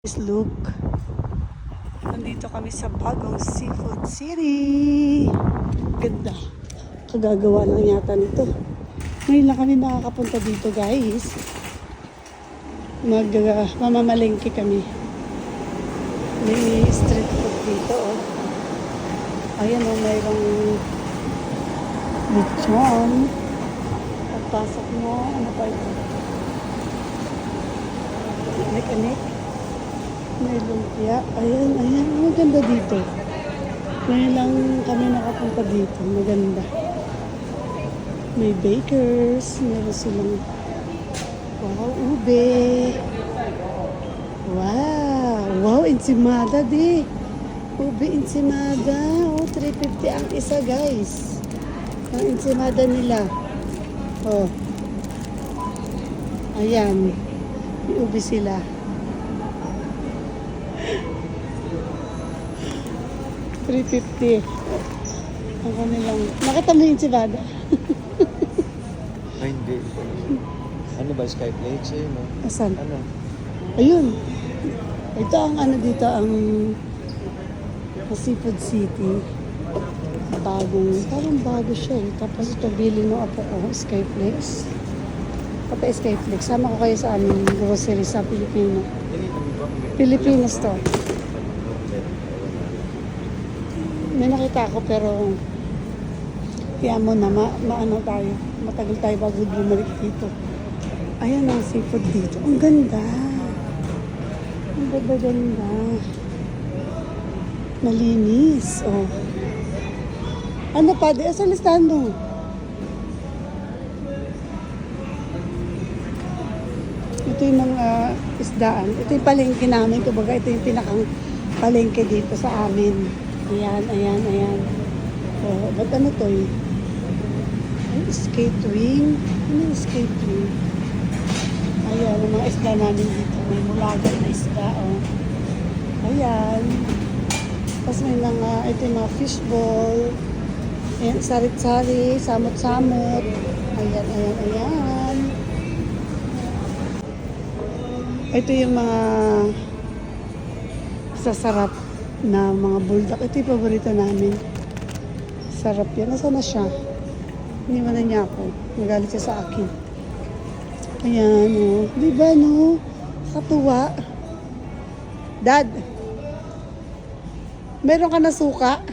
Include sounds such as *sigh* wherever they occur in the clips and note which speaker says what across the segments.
Speaker 1: Guys, look. Nandito kami sa bagong Seafood City. Ganda. Kagagawa lang yata nito. Ngayon lang kami nakakapunta dito, guys. Mag, uh, mamamalengke kami. May street food dito, oh. Ayan, oh, mayroong lechon. Pagpasok mo, ano pa ito? Anik-anik. May lumpia. Ayan, ayan. Maganda dito. Ngayon lang kami nakapunta dito. Maganda. May bakers. Meron silang wow, ube. Wow. Wow, ensimada di. Ube ensimada. Oh, 350 ang isa, guys. Ang ensimada nila. Oh. Ayan. May ube sila. Three fifty. Ang kanilang. Nakita mo yung sibada?
Speaker 2: Ay, hindi. Ano ba, Skyflakes eh, no?
Speaker 1: Asan?
Speaker 2: Ano?
Speaker 1: Ayun. Ito ang ano dito, ang Seafood City. Bagong, parang bago siya eh. Tapos ito, bili mo ako ko, Skyflex. Pati Skyflex. Sama ko kayo sa aming grocery sa Pilipino. Pilipinas to. May nakita ako pero kaya mo na ma, maano tayo. Matagal tayo bago bumalik dito. Ayan ang seafood dito. Ang ganda. Ang ganda ganda. Malinis. Oh. Ano pa? Di asa listahan mo? Ito yung mga isdaan. Ito yung palengke namin. Kumbaga, ito yung pinakang palengke dito sa amin. Ayan, ayan, ayan. Oh, ba't ano to eh? Skate ring. Ano yung skate ring? Ayan, yung mga isda namin dito. May mulagan na isda, oh. Ayan. Tapos may mga, ito yung mga fishball. Ayan, sarit-sari, samot-samot. Ayan, ayan, ayan. Ito yung mga sasarap na mga bulldog. Ito yung paborito namin. Sarap yan. Nasaan na siya? Na niya ako. Nagalit siya sa akin. Ayan, oh. Di ba, no? Katuwa. Dad, meron ka na suka?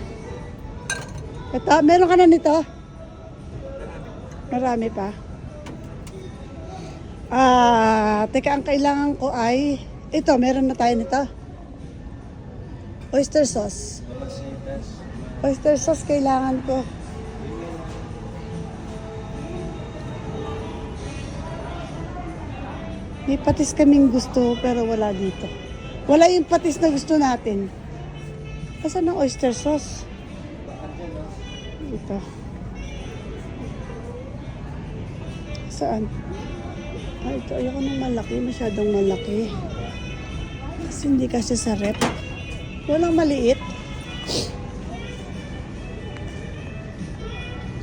Speaker 1: Ito, meron ka na nito? Marami pa. Ah, teka, ang kailangan ko ay ito, meron na tayo nito. Oyster sauce. Oyster sauce kailangan ko. May patis kaming gusto pero wala dito. Wala yung patis na gusto natin. Asan ang oyster sauce? Ito. Saan? Ah, ito. Ayoko ng malaki. Masyadong malaki. Kasi hindi kasi sa rep. Walang maliit.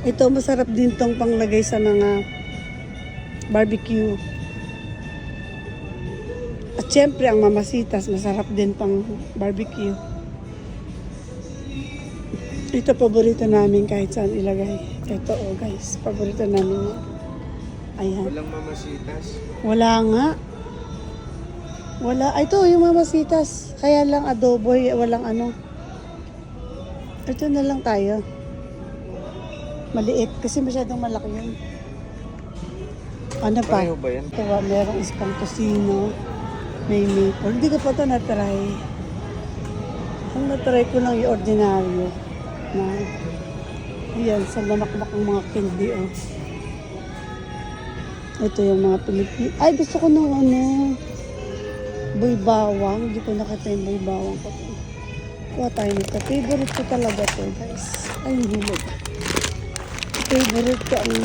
Speaker 1: Ito, masarap din tong panglagay sa mga barbecue. At syempre, ang mamasitas, masarap din pang barbecue. Ito, paborito namin kahit saan ilagay. Ito, oh guys, paborito namin yan. Ayan.
Speaker 2: Walang mamasitas.
Speaker 1: Wala nga. Wala. Ito, yung mamasitas. Kaya lang adobo, eh, walang ano. Ito na lang tayo. Maliit, kasi masyadong malaki yun. Ano pa?
Speaker 2: Pareho ba yan?
Speaker 1: Ito ba, merong ispang tosino. May maple. Hindi ko pa ito na-try. Ang na-try ko lang yung ordinaryo. Na, ayan, sa lamakmak ang mga candy, oh. Ito yung mga Pilipino. Ay, gusto ko ng ano, boy bawang. Hindi ko nakita yung boy bawang ko. Kuha tayo nito. Favorite ko talaga to, guys. Ay, hulog. Favorite ko ang...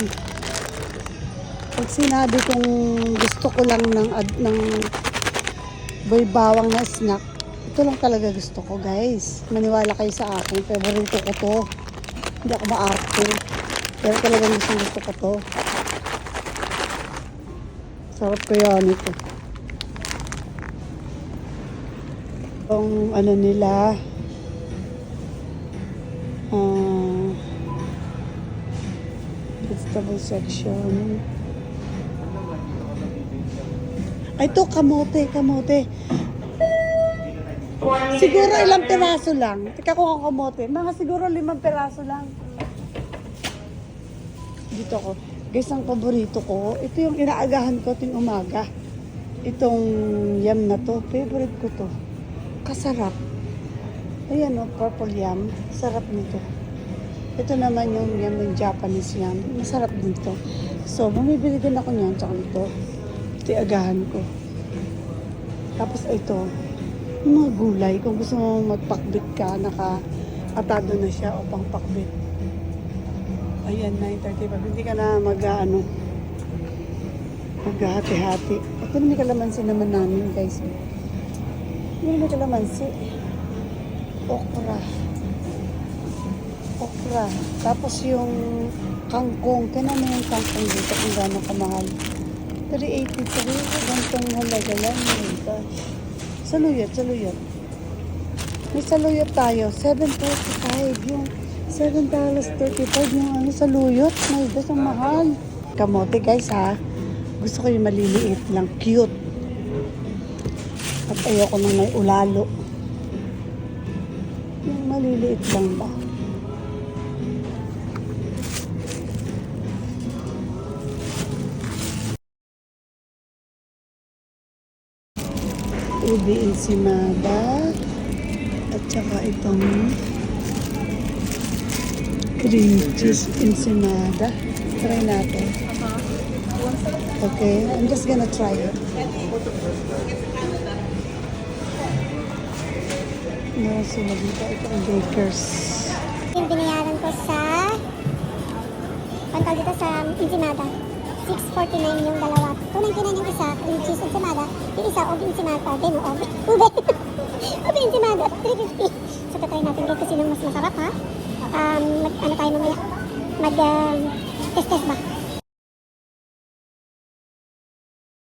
Speaker 1: Pag sinabi kong gusto ko lang ng, ad- ng boy bawang na snack, ito lang talaga gusto ko, guys. Maniwala kayo sa akin. Favorite ko to. Hindi ako maarte. Pero talagang gusto, gusto ko to. Sarap kaya nito. Yung ano nila, ah, vegetable section. Ay, ito, kamote, kamote. Siguro ilang piraso lang. Teka ko ang kamote. Mga siguro limang piraso lang. Dito ko. Guys, ang paborito ko, ito yung inaagahan ko ting umaga. Itong yam na to, favorite ko to. Kasarap. Ayan o, purple yam. Sarap nito. Ito naman yung yam yung Japanese yam. Masarap din to. So, bumibili din ako niyan. Tsaka nito. Ito yung agahan ko. Tapos ito, yung mga gulay. Kung gusto mo magpakbit ka, naka-atado na siya o pangpakbit. Ayan, 9.35. Hindi ka na mag, ano, maghahati-hati. Ito na may kalamansi naman namin, guys. May kalamansi. Okra. Okra. Tapos yung kangkong. Kaya na yung kangkong dito kung gano'ng kamahal. 383. Gantong halaga lang. Oh gosh. Saluyot, saluyot. May saluyot tayo. 7.35. Yung $7.35 yung ano, saluyot. My gosh, ang mahal. Kamote guys ha. Gusto ko yung maliliit lang. Cute. Ayoko nang may ulalo. Yung maliliit lang ba? Ubi ensimada. At saka itong cream cheese ensimada. Try natin. Okay, I'm just gonna try it. Sila dito. Ito ang bakers.
Speaker 3: Yung binayaran ko sa ang tawag dito sa enchilada. 649 yung dalawa. 299 yung isa, cream cheese enchilada. Yung isa, ube enchilada. *laughs* Din, ube. Ube. ube enchilada. 350. So, tatry natin guys kung sino mas masarap ha. Um, mag, ano tayo mamaya? Mag, um, test test ba?